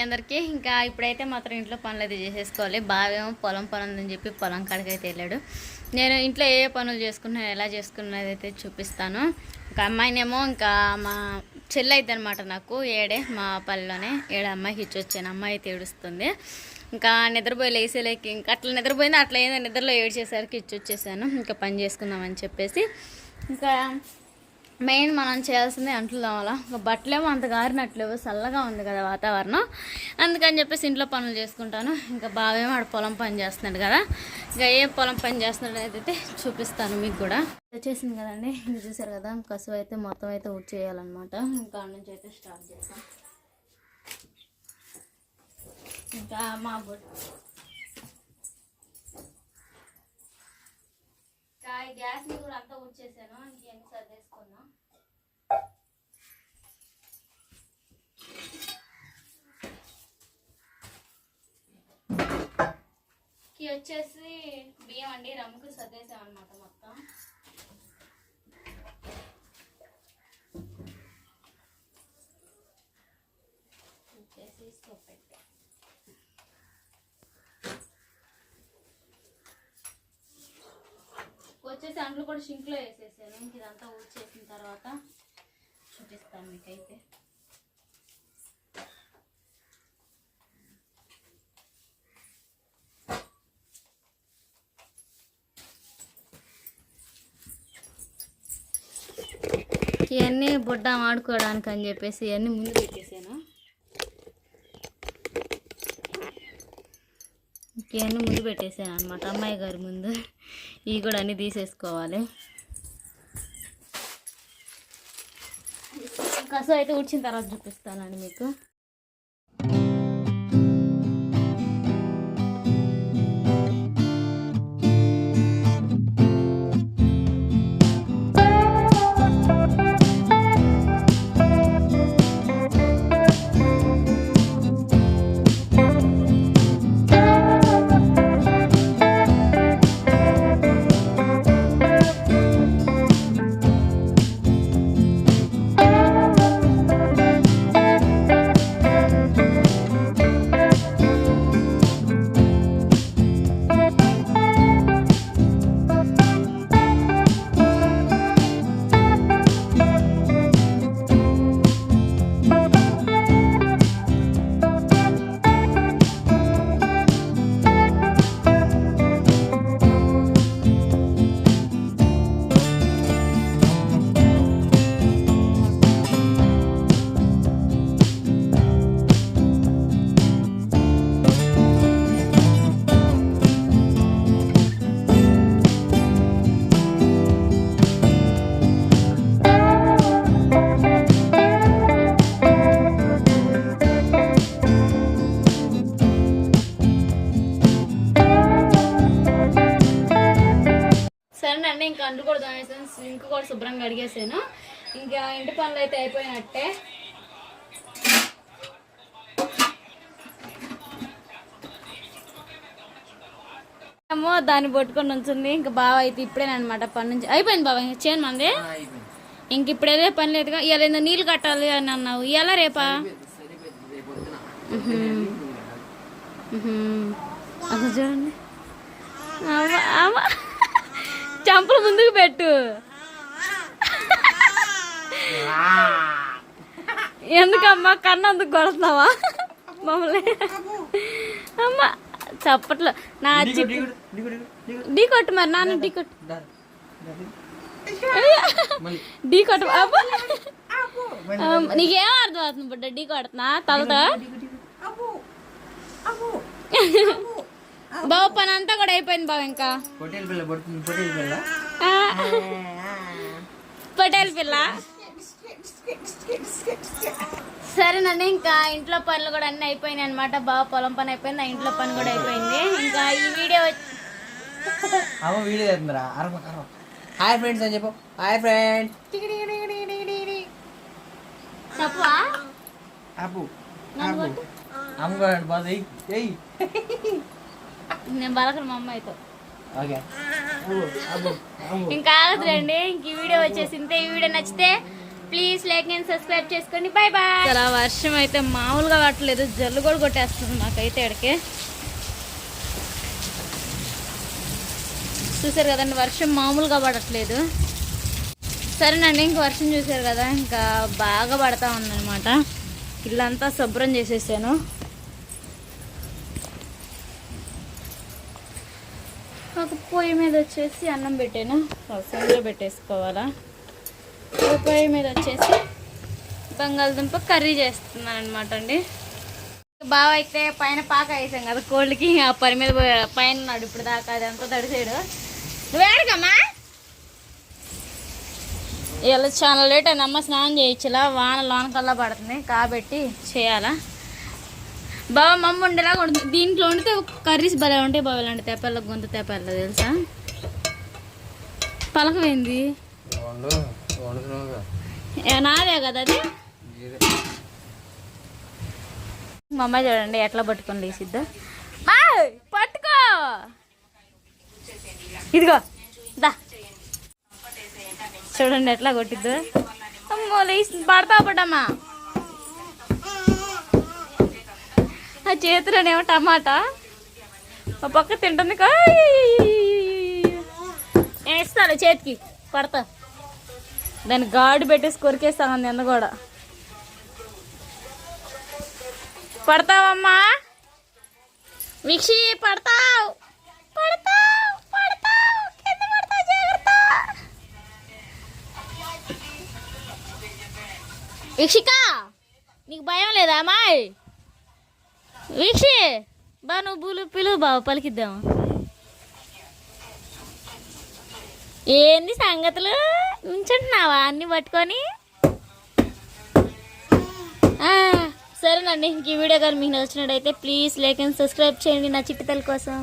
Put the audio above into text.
అందరికీ ఇంకా ఇప్పుడైతే మాత్రం ఇంట్లో పనులు అయితే చేసేసుకోవాలి. బావేమో పొలం పని ఉందని చెప్పి పొలం కాడికి అయితే వెళ్ళాడు. నేను ఇంట్లో ఏ పనులు చేసుకున్నాను ఎలా చేసుకున్నది అయితే చూపిస్తాను. ఒక అమ్మాయినేమో ఇంకా మా చెల్లి అయితే అనమాట నాకు ఏడే మా పల్లెలోనే ఏడు అమ్మాయికి ఇచ్చి వచ్చాను. అమ్మాయి అయితే ఏడుస్తుంది. ఇంకా నిద్రపోయి లేసేలేకి ఇంకా అట్లా నిద్రపోయింది? అట్లా ఏందో నిద్రలో ఏడ్చేసరికి ఇచ్చి వచ్చేసాను. ఇంకా పని చేసుకుందామని చెప్పేసి ఇంకా మెయిన్ మనం చేయాల్సింది అంట్లు తోమాలా బట్టలేమో అంత గారినట్లేవు చల్లగా ఉంది కదా వాతావరణం. అందుకని చెప్పేసి ఇంట్లో పనులు చేసుకుంటాను. ఇంకా బావేమో ఆడ పొలం పని చేస్తున్నాడు కదా. ఇంకా ఏ పొలం పని చేస్తున్నాడు అయితే చూపిస్తాను మీకు కూడా. వచ్చేసింది కదండి. ఇది చూసారు కదా కసువు అయితే మొత్తం అయితే ఊడ్ చేయాలన్నమాట. ఇంకా నుంచి అయితే స్టార్ట్ చేస్తాం ఇంకా మా బొట్టు ఇంకా గ్యాస్ని కూడా అంతా ఊడ్చేసాను ఇంకేం సర్దేసుకున్నాం కి వచ్చేసి బియ్యం అండి రమ్ముకు సర్దేసాం అనమాట మొత్తం. వచ్చేసి స్టవ్ పెట్టా. వచ్చేసి అంట్లు కూడా షింక్లో వేసేసాను ఇంక ఇదంతా ఊడ్చేసిన తర్వాత చూపిస్తాను మీకైతే. ఇవన్నీ బుడ్డ ఆడుకోవడానికి అని చెప్పేసి ఇవన్నీ ముందు పెట్టేసాను. ఇవన్నీ ముందు పెట్టేసాను అనమాట అమ్మాయి గారి ముందు. ఇవి కూడా అన్నీ తీసేసుకోవాలి. కసు అయితే ఉడిచిన తర్వాత చూపిస్తానండి మీకు. సరేనండి ఇంకా అంటు కూడా దానేసాను సింక్ కూడా శుభ్రంగా అడిగేసాను ఇంకా ఇంటి పనులు అయితే అయిపోయినట్టే. ఏమో దాన్ని పట్టుకొని ఉంచుంది ఇంకా బావ అయితే ఇప్పుడేనమాట పని నుంచి. అయిపోయింది బావ ఇంకా చేయను మంది? ఇంక ఇప్పుడేదే పని లేదుగా. ఇవాళ ఏందో నీళ్ళు కట్టాలి అని అన్నావు. ఇవాళ రేపా. అసలు చూడండి. అవ్వ. చంపలు ముందుకు పెట్టు. ఎందుకమ్మా కన్నందుకు కొడుతున్నావా? మమ్మల్ని. అమ్మ చప్పట్లు. నా ఢీ కొట్టు మరి నాన్న ఢీ కొట్టు. ఢీ కొట్టు నీకేం అర్థం అవుతుంది బిడ్డ ఢీ కొడుతున్నా? తలతో బాబు పని అంతా కూడా అయిపోయింది బాబు ఇంకా. పిల్ల పడుతుంది పిల్ల. పటేల్ పిల్ల? సరేనండి ఇంకా ఇంట్లో పనులు కూడా అన్ని అయిపోయినాయి అనమాట బాగా పొలం పని అయిపోయింది ఇంట్లో పని కూడా అయిపోయింది. ఇంకా ఈ వీడియో వచ్చి- అమ్మ వీడియో చేస్తుందిరా అరవ అరవ. హాయ్ ఫ్రెండ్స్ అని చెప్పు. Hi friends. అమ్మ కూడా బాధ ఎయ్ ఎయ్ నేను బలకను మా అమ్మాయితో. ఇంకా ఆగదులేండి ఇంక ఈ వీడియో వచ్చేసి ఇంతే. ఈ వీడియో నచ్చితే ప్లీజ్ లైక్ అండ్ సబ్స్క్రైబ్ చేసుకోండి బాయ్ బాయ్ అలా వర్షం అయితే మామూలుగా పట్టలేదు. జల్లు కూడా కొట్టేస్తుంది మాకైతే ఎక్కడికి చూసారు కదండి వర్షం మామూలుగా పడట్లేదు. సరేనండి ఇంక వర్షం చూసారు కదా ఇంకా బాగా పడతా ఉందన్నమాట. ఇల్లంతా శుభ్రం చేసేసాను. ఒక పొయ్యి మీద వచ్చేసి అన్నం పెట్టాను? రసంలో పెట్టేసుకోవాలా? ఒక పొయ్యి మీద వచ్చేసి బంగాళదుంప కర్రీ చేస్తున్నాను అనమాట అండి. బావ అయితే పైన పాక వేసాం కదా కోళ్ళకి ఆ పని మీద పోయి- పైన ఉన్నాడు ఇప్పుడు దాకా అదంతా తడిసాడు. నువ్వేడకమ్మా ఇలా చాలా లేట్ అయింది. స్నానం చేయించలా వాన లోనకల్లా పడుతుంది కాబట్టి చేయాలా? బావ మమ్మ ఉండేలాగా ఉంటుంది దీంట్లో వండితే కర్రీస్ భలే ఉంటాయి బావ ఇలాంటి తెప్పల్ల గొంతు తెప్పల్ల తెలుసా? పలకమైంది నాదే కదా అది? మా అమ్మాయి చూడండి ఎట్లా పట్టుకొని లేసిద్దా బాయ్ పట్టుకో! ఇదిగో దా. చూడండి ఎట్లా కొట్టిద్దు. అమ్మో లేచి పడతా పడమ్మా. ఆ చేతిలోనేమో టమాటా. ఒక పక్క తింటుంది. వేస్తాను చేతికి. పడతా. దాన్ని గాడు పెట్టేసి కొరికేస్తాను నిన్న కూడా పడతావమ్మా? మిక్షి పడతావు. పడతావు పడతావు. కింద పడతావు జాగ్రత్త. వీక్షిక నీకు భయం లేదా అమ్మాయి వీక్షి బా నువ్వు బులు పిలువు బావ పలికిద్దాం. ఏంది సంగతులు? ఉంచుంటున్నావా అన్ని పట్టుకొని? సరేనండి ఇంక ఈ వీడియో కానీ మీకు నచ్చినట్టయితే ప్లీజ్ లైక్ అండ్ సబ్స్క్రైబ్ చేయండి నా చిట్టితల కోసం.